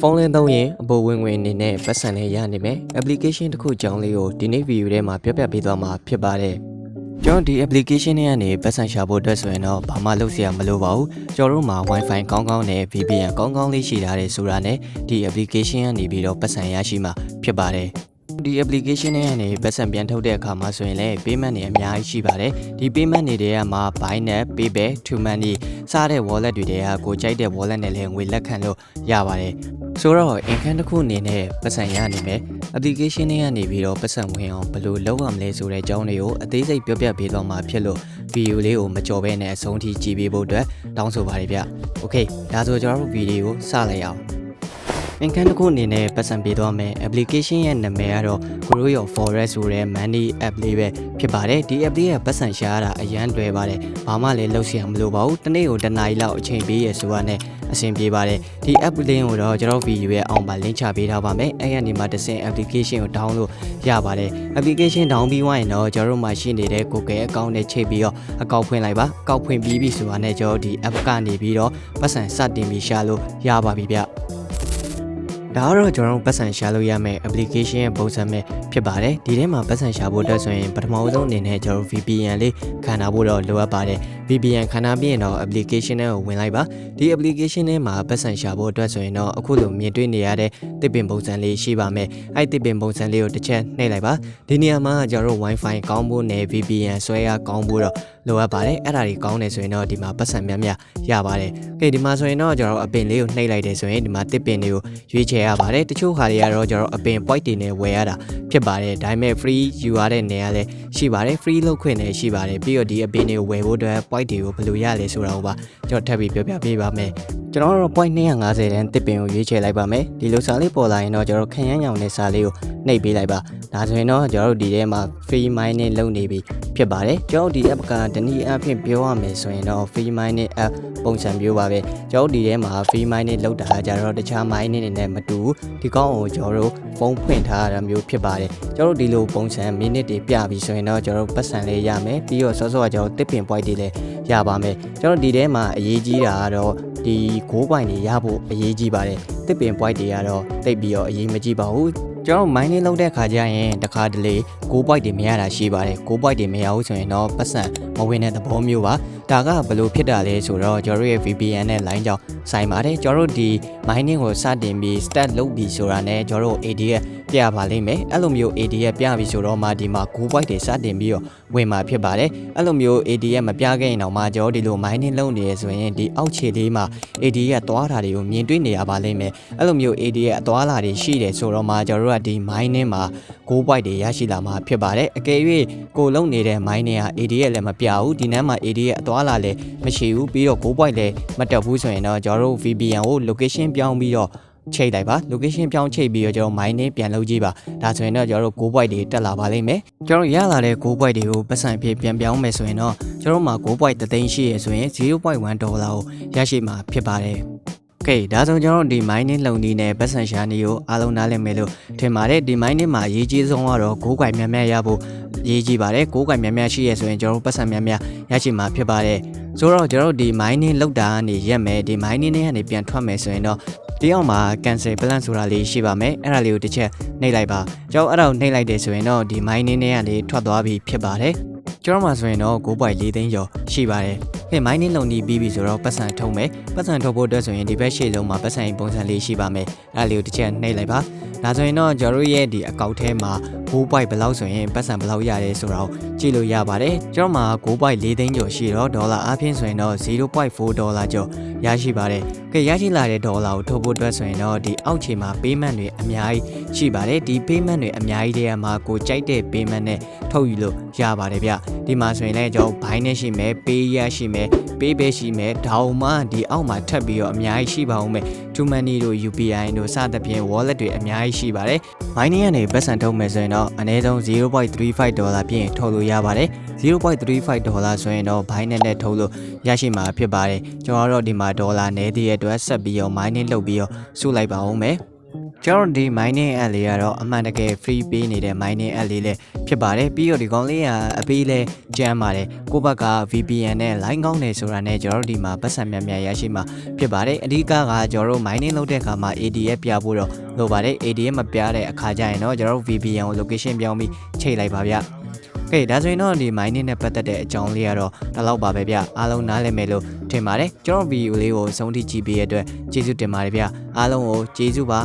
ဖုန်းလင်းသုံးရင်အပေါ်ဝင်ဝင်အနေနဲ့ပတ်စံလေးရနိုင်မယ် application တစ်ခုအကြောင်းလေးကိုဒီနေ့ video ထဲမှာပြောပြပေးသွားမှာဖြစ်ပါတယ်ကျွန်တော်ဒီ application တွေကနေပတ်စံရှာဖို့အတွက်ဆိုရင်တော့ဘာမှလုပ်စရာမလိုပါဘူးကျွန်တော်တို့မှာ wifi ကောင်းကောင်းနဲ့ VPN ကောင်းကောင်းလေးရှိထားတယ်ဆိုတာနဲ့ဒီ application ကနေပြီးတော့ပတ်စံရရှိမှာဖြစ်ပါတယ် ဒီ application တွေကနေပတ်စံပြန်ထုတ်တဲ့အခါမှာဆိုရင်လည်း payment တွေအများကြီးရှိပါတယ်ဒီ payment တွေတွေကမှာ Binance, PayPal, TrueMoney စတဲ့ wallet တွေတွေကကိုကြိုက်တဲ့ wallet နဲ့လည်းငွေလက်ခံလို့ရပါတယ်ဆိုတော့ income တစ်ခုအနေနဲ့ပတ်စံရနိုင်မယ် application တွေကနေပြီးတော့ပတ်စံဝင်အောင်ဘယ်လိုလုပ်ရမလဲဆိုတဲ့အကြောင်းတွေကိုအသေးစိတ်ပြောပြပေးသွားမှာဖြစ်လို့ video လေးကိုမကြော်ဘဲနဲ့အဆုံးထိကြည့်ပေးဖို့အတွက်တောင်းဆိုပါတယ်ဗျ။ Okay ဒါဆိုကျွန်တော်တို့ video ကိုစလိုက်အောင်။ income တစ်ခုအနေနဲ့ပတ်စံပေးသွားမယ် application ရဲ့နာမည်ကတော့ Grow Your Forest ဆိုတဲ့ money app လေးပဲဖြစ်ပါတယ်ဒီ app လေးကပတ်စံရှာရတာအရန်လွယ်ပါတယ်ဘာမှလည်းလုပ်စရာမလိုပါဘူးတစ်နေ့ကိုတစ်နာရီလောက်အချိန်ပေးရဆိုတာနဲ့အဆင်ပြေပါတယ်ဒီ app လေးကိုတော့ကျွန်တော် video ရဲ့အောက်မှာ link ချပေးထားပါမယ်အဲ့ရနေမှာတစ်ဆင့် application ကို download ရပါတယ် application down ပြီးွားရင်တော့ကျွန်တော်တို့မှာရှိနေတဲ့ Google account နဲ့ချိန်ပြီးတော့အကောင့်ဖွင့်လိုက်ပါအကောင့်ဖွင့်ပြီးပြီဆိုတာနဲ့ကျွန်တော်ဒီ app ကနေပြီးတော့ပတ်စံစတင်ပြီးရှာလို့ရပါပြီဗျ ဒါကတော့ကျွန်တော်တို့ပတ်စံရှာလို့ရမယ့် application ရဲ့ပုံစံပဲဖြစ်ပါတယ်ဒီထဲမှာပတ်စံရှာဖို့အတွက်ဆိုရင်ပထမဆုံးအနေနဲ့ကျွန်တော်တို့ VPN လေးခံထားဖို့တော့လိုအပ်ပါတယ် VPN ခံထားပြီးရင်တော့ application ထဲကိုဝင်လိုက်ပါဒီ application ထဲမှာပတ်စံရှာဖို့အတွက်ဆိုရင်တော့အခုလိုမြင်တွေ့နေရတဲ့တစ်ပင်ပုံစံလေးရှိပါမယ်အဲ့တစ်ပင်ပုံစံလေးကိုတစ်ချက်နှိပ်လိုက်ပါဒီနေရာမှာကျွန်တော်တို့ Wi-Fi ကောင်းဖို့နဲ့ VPN ဆွဲရကောင်းဖို့တော့လိုအပ်ပါတယ်အဲ့ဒါတွေကောင်းတယ်ဆိုရင်တော့ဒီမှာပတ်စံများများရပါတယ်ကဲဒီမှာဆိုရင်တော့ကျွန်တော်အပင်လေးကိုနှိပ်လိုက်တယ်ဆိုရင်ဒီမှာတစ်ပင်လေးကိုရွေးချယ်ရပါတယ်တချို့ခါတွေကတော့ကျွန်တော်အပင် point တွေနဲ့ဝယ်ရတာ ဖြစ်ပါတယ်ဒါပေမဲ့ free ယူရတဲ့နေရာလည်းရှိပါတယ် free လုပ်ခွင့်လည်းရှိပါတယ်ပြီးတော့ဒီအပင်တွေကိုဝယ်ဖို့အတွက် point တွေကိုဘယ်လိုရလဲဆိုတာကိုပါကျွန်တော်ထပ်ပြီးပြောပြပေးပါမယ်ကျွန်တော်တို့ point 250တန်းတစ်ပင်ကိုရွေးချယ်လိုက်ပါမယ်ဒီလိုစာလေးပေါ်လာရင်တော့ကျွန်တော်ခရမ်းရောင်တဲ့စာလေးကိုနှိပ်ပေးလိုက်ပါ ဒါဆိုရင်တော့ကျွန်တော်တို့ဒီထဲမှာ free mining လုပ်နေပြီဖြစ်ပါတယ်ကျွန်တော်ဒီ app ကတနည်းအားဖြင့်ပြောရမယ်ဆိုရင်တော့ free mining app ပုံစံမျိုးပါပဲကျွန်တော်ဒီထဲမှာ free mining လုပ်တာကြတော့တခြား mining တွေနဲ့မတူဘူးဒီကောင်းကိုကျွန်တော်တို့ဖုန်းဖွင့်ထားရတာမျိုးဖြစ်ပါတယ်ကျွန်တော်တို့ဒီလိုပုံစံ minute တွေပြပြီးဆိုရင်တော့ကျွန်တော်တို့ပတ်စံလေးရမယ်ပြီးတော့စောစောကကျွန်တော်တစ်ပင် point တွေလည်းရပါမယ်ကျွန်တော်ဒီထဲမှာအရေးကြီးတာကတော့ဒီ6 point တွေရဖို့အရေးကြီးပါတယ်တစ်ပင် point တွေကတော့တိတ်ပြီးတော့အရေးမကြီးပါဘူး ကျွန်တော် mining လုပ်တဲ့ခါကျရင်တခါတလေ6 point တွေမရတာရှိပါတယ်6 point တွေမရဘူးဆိုရင်တော့ပတ်စံ မဝင်တဲ့သဘောမျိုးပါဒါကဘယ်လိုဖြစ်တာလဲဆိုတော့ကျွန်တော်ရဲ့ VPN နဲ့ line ကြောင့်ဆိုင်ပါတယ်ကျွန်တော်တို့ဒီ mining ကိုစတင်ပြီး start လုပ်ပြီးဆိုတာနဲ့ကျွန်တော်တို့ ADF ပြပါလိမ့်မယ်အဲ့လိုမျိုး ADF ပြပြီဆိုတော့မှဒီမှာ6 byte တွေစတင်ပြီးတော့ဝင်มาဖြစ်ပါတယ်အဲ့လိုမျိုး ADF မပြခဲ့ရင်တော့မှကျွန်တော်ဒီလို mining လုပ်နေရဆိုရင်ဒီအောက်ခြေလေးမှာ ADF သွားတာတွေကိုမြင်တွေ့နေရပါလိမ့်မယ်အဲ့လိုမျိုး ADF အသွားလာတွေရှိတယ်ဆိုတော့မှကျွန်တော်တို့ကဒီ mining မှာ6 byte တွေရရှိလာမှာဖြစ်ပါတယ်အကယ်၍ကိုလုံနေတဲ့ mining က ADF လည်းမပြဘူးဒီနန်းမှာ ADF အသွားလာလည်းမရှိဘူးပြီးတော့6 byte လည်းမတက်ဘူးဆိုရင်တော့ကျွန်တော်တို့ VPN ကို location ပြောင်းပြီးတော့ချိန်လိုက်ပါ location ပြောင်းချိန်ပြီးတော့ကျွန်တော် mining ပြန်လုပ်ကြည့်ပါဒါဆိုရင်တော့ကျွန်တော်တို့6 byte တွေတက်လာပါလိမ့်မယ်ကျွန်တော်ရလာတဲ့6 byte တွေကိုပတ်စံဖြစ်ပြန်ပြောင်းမယ်ဆိုရင်တော့ကျွန်တော်မှာ6 byte တသိန်းရှိရဆိုရင်0.1ဒေါ်လာကိုရရှိမှာဖြစ်ပါတယ် ကဲဒါဆိုကျွန်တော်ဒီ mining လုံဒီနဲ့ပတ်စံရှာနေကိုအားလုံးနားလည်မယ်လို့ထင်ပါတယ်ဒီ mining မှာအရေးကြီးဆုံးကတော့ကိုးကွယ်များများရဖို့အရေးကြီးပါတယ်ကိုးကွယ်များများရှိရဆိုရင်ကျွန်တော်ပတ်စံများများရရှိမှာဖြစ်ပါတယ်ဆိုတော့ကျွန်တော်ဒီ mining လောက်တာကနေရက်မယ်ဒီ mining နဲ့ကနေပြန်ထွက်မယ်ဆိုရင်တော့ဒီအောင်မှာ cancel plan ဆိုတာလေးရှိပါမယ်အဲ့ဒါလေးကိုတစ်ချက်နှိပ်လိုက်ပါကျွန်တော်အဲ့ဒါကိုနှိပ်လိုက်တယ်ဆိုရင်တော့ဒီ mining နဲ့ကနေထွက်သွားပြီဖြစ်ပါတယ်ကျွန်တော်မှာဆိုရင်တော့9.4သိန်းကျော်ရှိပါတယ် ဟဲ့ mining လုံနေပြီးပြီဆိုတော့ပတ်စံထုံးမယ်ပတ်စံထုတ်ဖို့အတွက်ဆိုရင်ဒီဘက်ရှေ့လုံးမှာပတ်စံပုံစံလေးရှိပါမယ်အဲ့ဒါလေးကိုတစ်ချက်နှိပ်လိုက်ပါဒါဆိုရင်တော့ကျွန်တော်ရဲ့ဒီအကောင့်ထဲမှာ6 byte ဘယ်လောက်ဆိုရင်ပတ်စံဘယ်လောက်ရတယ်ဆိုတော့ကြည့်လို့ရပါတယ်ကျွန်တော်မှာ6 byte 4သိန်းကျော်ရှိတော့ဒေါ်လာအပြင်ဆိုရင်တော့0.4ဒေါ်လာကျော်ရရှိပါတယ် ကဲရရှိလာတဲ့ဒေါ်လာကိုထုတ်ဖို့အတွက်ဆိုရင်တော့ဒီအောက်ခြေမှာ payment တွေအများကြီးရှိပါတယ်ဒီ payment တွေအများကြီးတည်းကမှာကိုကြိုက်တဲ့ payment နဲ့ထုတ်ယူလို့ရပါတယ်ဗျဒီမှာဆိုရင်လည်းကျွန်တော် buy နဲ့ရှိမယ် pay ရရှိမယ် pay ပဲရှိမယ်ဒါအောင်မှဒီအောက်မှာထပ်ပြီးတော့အများကြီးရှိပါဦးမယ် to money တို့ UPI တို့စသဖြင့် wallet တွေအများကြီးရှိပါတယ် mining ကနေပတ်စံထုတ်မယ်ဆိုရင်တော့အနည်းဆုံး0.35ဒေါ်လာပြင်ထုတ်လို့ရပါတယ်0.35ဒေါ်လာဆိုရင်တော့ Binance နဲ့ထုတ်လို့ရရှိမှာဖြစ်ပါတယ်ကျွန်တော်တို့ဒီမှာဒေါ်လာနည်းသေးတဲ့အတွက်ဆက်ပြီးတော့ mining လုပ်ပြီးတော့စုလိုက်ပါဦးမယ်ကျွန်တော်ဒီ mining app လေးကတော့အမှန်တကယ် free ပေးနေတဲ့ mining app လေးလည်းဖြစ်ပါတယ်ပြီးတော့ဒီကောင်လေးကအပေးလဲကျမ်းပါတယ်ကိုယ့်ဘက်က VPN နဲ့ line ကောင်းနေဆိုတာနဲ့ကျွန်တော်တို့ဒီမှာပတ်စံများများရရှိမှာဖြစ်ပါတယ်အဓိကကကျွန်တော်တို့ mining လုပ်တဲ့အခါမှာ ADF ပြဖို့တော့လိုပါတယ် ADF မပြတဲ့အခါကျရင်တော့ကျွန်တော်တို့ VPN ကို location ပြောင်းပြီးချိန်လိုက်ပါဗျကဲဒါဆိုရင်တော့ဒီ mining နဲ့ပတ်သက်တဲ့အကြောင်းလေးကတော့ဒီလောက်ပါပဲဗျအားလုံးနားလည်မယ်လို့ ထင်ပါတယ်ကျွန်တော်ဗီဒီယိုလေးကိုအဆုံးထိကြည့်ပေးရတဲ့အတွက်ကျေးဇူးတင်ပါတယ်ဗျအားလုံးကိုကျေးဇူးပါ